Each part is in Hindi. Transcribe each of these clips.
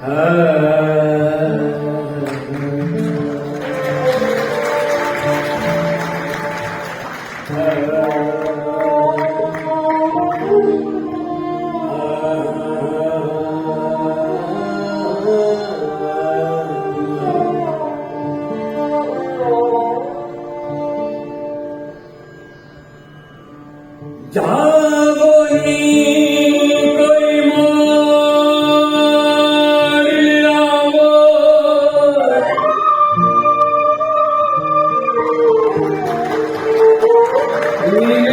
ah Hallelujah.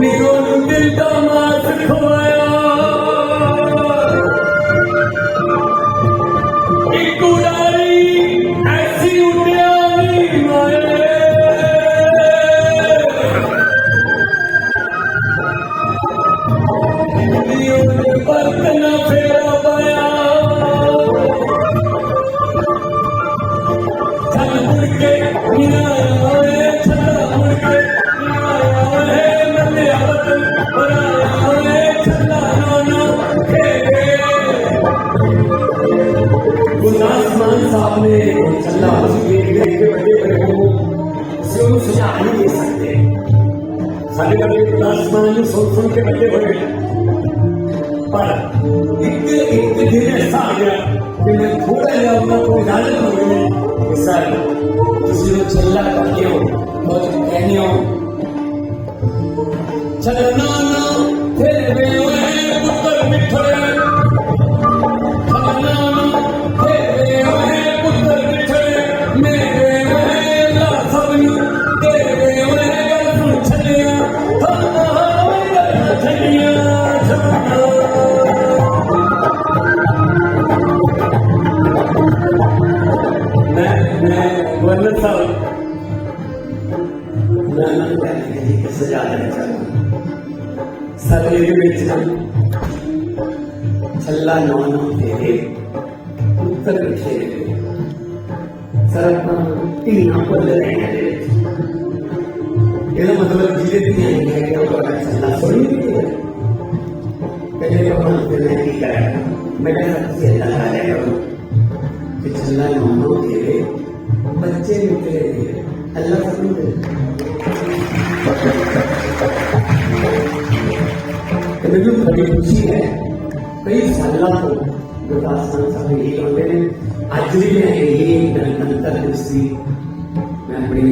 니로 눈을 떠마 슬퍼요. 이꾸라리 गाने वाले आसमान सुन सुन के बच्चे बने पर एक एक दिन ऐसा आ गया कि मैं थोड़ा या अपना कोई गाने मांगने सर, किसी ने चिल्ला करके हो। ಎಲ್ಲ ನಾನು ಸೇರಿ ಉತ್ತರ ಸೇರಿ ಸರ್ಪ ಹುಟ್ಟಿ ನಾಲ್ಕಲ್ಲೇ ಎಲ್ಲ ಮೊದಲ ಜಿಲ್ಲೆಯಲ್ಲಿ ಎಲ್ಲ ಸೊಳ್ಳಿದೆ मेडल ಎಲ್ಲ ಕಾರ್ಯಗಳು ಇದೆಲ್ಲ ನೋಡುತ್ತೇವೆ ಬಚ್ಚೆ ಮಿತ್ರರಿಗೆ ಎಲ್ಲ समझो बड़ी खुशी है तेवीस हजारांवर योगासनं चालू हे। आपल्याने आजलेले आहे हे नंतर दिवशी अपनी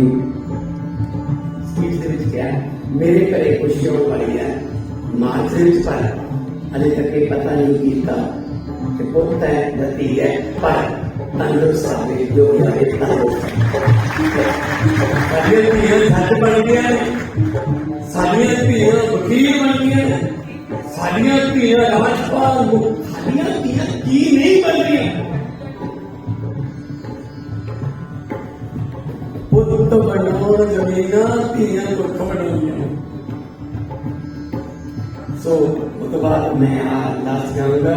स्पीच क्या मेरे पर एक खुशियों पर गया मार्जिन पर। अभी तक ये पता नहीं कीता कि पुत्र है गति है, पर तंदुरुस्त आवे जो लगे तंदुरुस्त साडियाँ धीयां धट बन गया साडियाँ धीयां वकील बन गया थालियाँ पीना राजपाल वो थालियाँ पीना की नहीं बन रही है वो दुख तो पुत्र बनोड़ जमीना पीना दुख बनोड़ सो so, उसके बाद मैं लास्ट गाऊँगा